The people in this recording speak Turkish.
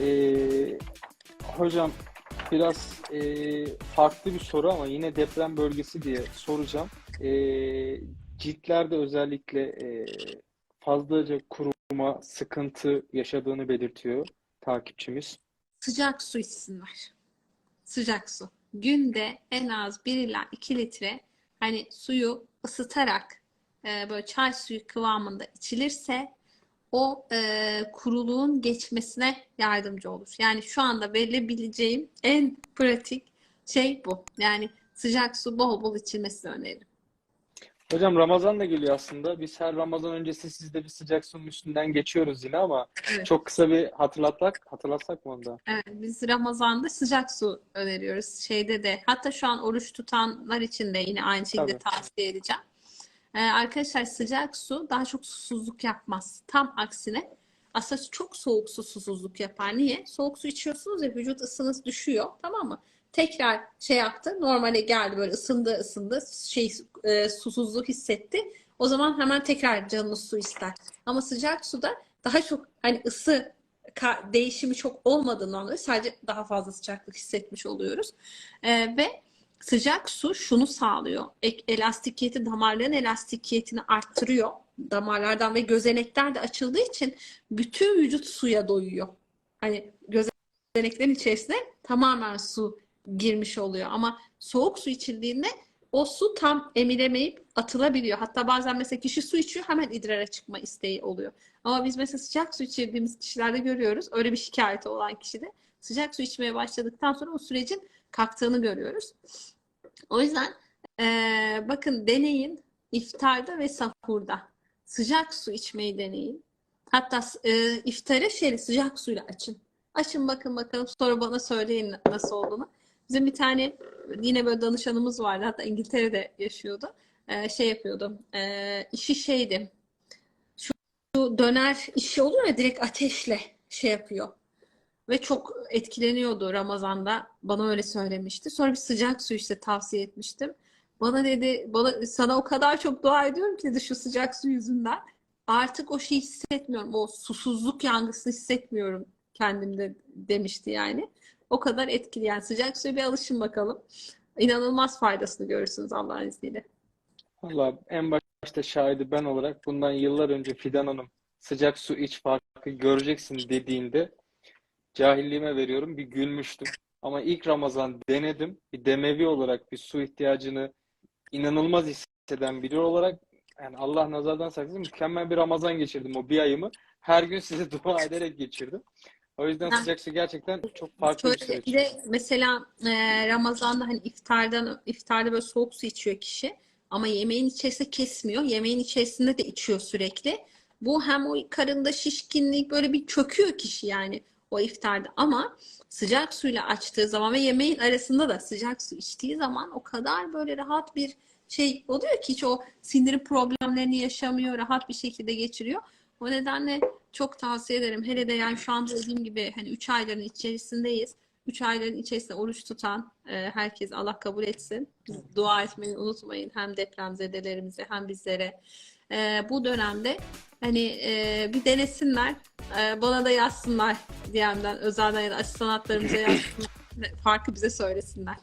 Ee, hocam biraz ee, farklı bir soru ama yine deprem bölgesi diye soracağım. Ee, ciltlerde özellikle ee, fazlaca kuruma, sıkıntı yaşadığını belirtiyor takipçimiz. Sıcak su içsinler. Sıcak su. Günde en az 1 ila 2 litre hani suyu ısıtarak e, böyle çay suyu kıvamında içilirse o e, kuruluğun geçmesine yardımcı olur. Yani şu anda verilebileceğim en pratik şey bu. Yani sıcak su bol bol içilmesini öneririm. Hocam Ramazan da geliyor aslında. Biz her Ramazan öncesi sizde bir sıcak suyun üstünden geçiyoruz yine ama Evet. çok kısa bir hatırlatmak, hatırlatsak mı onu da? Evet, biz Ramazan'da sıcak su öneriyoruz. Şeyde de hatta şu an oruç tutanlar için de yine aynı şekilde Tabii. tavsiye edeceğim. Ee, arkadaşlar sıcak su daha çok susuzluk yapmaz. Tam aksine aslında çok soğuk su susuzluk yapar. Niye? Soğuk su içiyorsunuz ya vücut ısınız düşüyor tamam mı? Tekrar şey yaptı normale geldi böyle ısındı ısındı şey e, susuzluğu hissetti. O zaman hemen tekrar canınız su ister. Ama sıcak suda daha çok hani ısı değişimi çok olmadığından dolayı sadece daha fazla sıcaklık hissetmiş oluyoruz. Ee, ve sıcak su şunu sağlıyor. Elastikiyeti, damarların elastikiyetini arttırıyor. Damarlardan ve gözenekler de açıldığı için bütün vücut suya doyuyor. Hani gözeneklerin içerisine tamamen su girmiş oluyor. Ama soğuk su içildiğinde o su tam emilemeyip atılabiliyor. Hatta bazen mesela kişi su içiyor hemen idrara çıkma isteği oluyor. Ama biz mesela sıcak su içirdiğimiz kişilerde görüyoruz. Öyle bir şikayeti olan kişide sıcak su içmeye başladıktan sonra o sürecin kalktığını görüyoruz. O yüzden eee, bakın deneyin iftarda ve sahurda sıcak su içmeyi deneyin. Hatta eee iftarı şeyle sıcak suyla açın. Açın bakın bakalım sonra bana söyleyin nasıl olduğunu. Bizim bir tane yine böyle danışanımız vardı. Hatta İngiltere'de yaşıyordu. Eee, şey yapıyordu. Eee işi şeydi. Şu döner işi oluyor ya direkt ateşle şey yapıyor. Ve çok etkileniyordu Ramazan'da. Bana öyle söylemişti. Sonra bir sıcak su işte tavsiye etmiştim. Bana dedi, bana sana o kadar çok dua ediyorum ki dedi şu sıcak su yüzünden. Artık o şeyi hissetmiyorum. O susuzluk yangısını hissetmiyorum kendimde demişti yani. O kadar etkili yani sıcak suya bir alışın bakalım. İnanılmaz faydasını görürsünüz Allah'ın izniyle. Valla en başta şahidi ben olarak bundan yıllar önce Fidan Hanım sıcak su iç farkı göreceksin dediğinde cahilliğime veriyorum bir gülmüştüm. Ama ilk Ramazan denedim. Bir demevi olarak bir su ihtiyacını inanılmaz hisseden biri olarak yani Allah nazardan saklasın mükemmel bir Ramazan geçirdim o bir ayımı. Her gün size dua ederek geçirdim. O yüzden Ha. sıcak su gerçekten çok farklı bir Şöyle süreç. bir de mesela e, Ramazan'da hani iftardan iftarda böyle soğuk su içiyor kişi ama yemeğin içerisinde kesmiyor. Yemeğin içerisinde de içiyor sürekli. Bu hem o karında şişkinlik böyle bir çöküyor kişi yani o iftarda ama sıcak suyla açtığı zaman ve yemeğin arasında da sıcak su içtiği zaman o kadar böyle rahat bir şey oluyor ki hiç o sindirim problemlerini yaşamıyor, rahat bir şekilde geçiriyor. O nedenle çok tavsiye ederim. Hele de yani şu anda dediğim gibi hani 3 ayların içerisindeyiz. 3 ayların içerisinde oruç tutan e, herkes Allah kabul etsin. Dua etmeyi unutmayın hem depremzedelerimize hem bizlere. E, bu dönemde hani e, bir denesinler. E, bana da yazsınlar DM'den, özelden ya da asistanatlarımıza yazsınlar. Farkı bize söylesinler.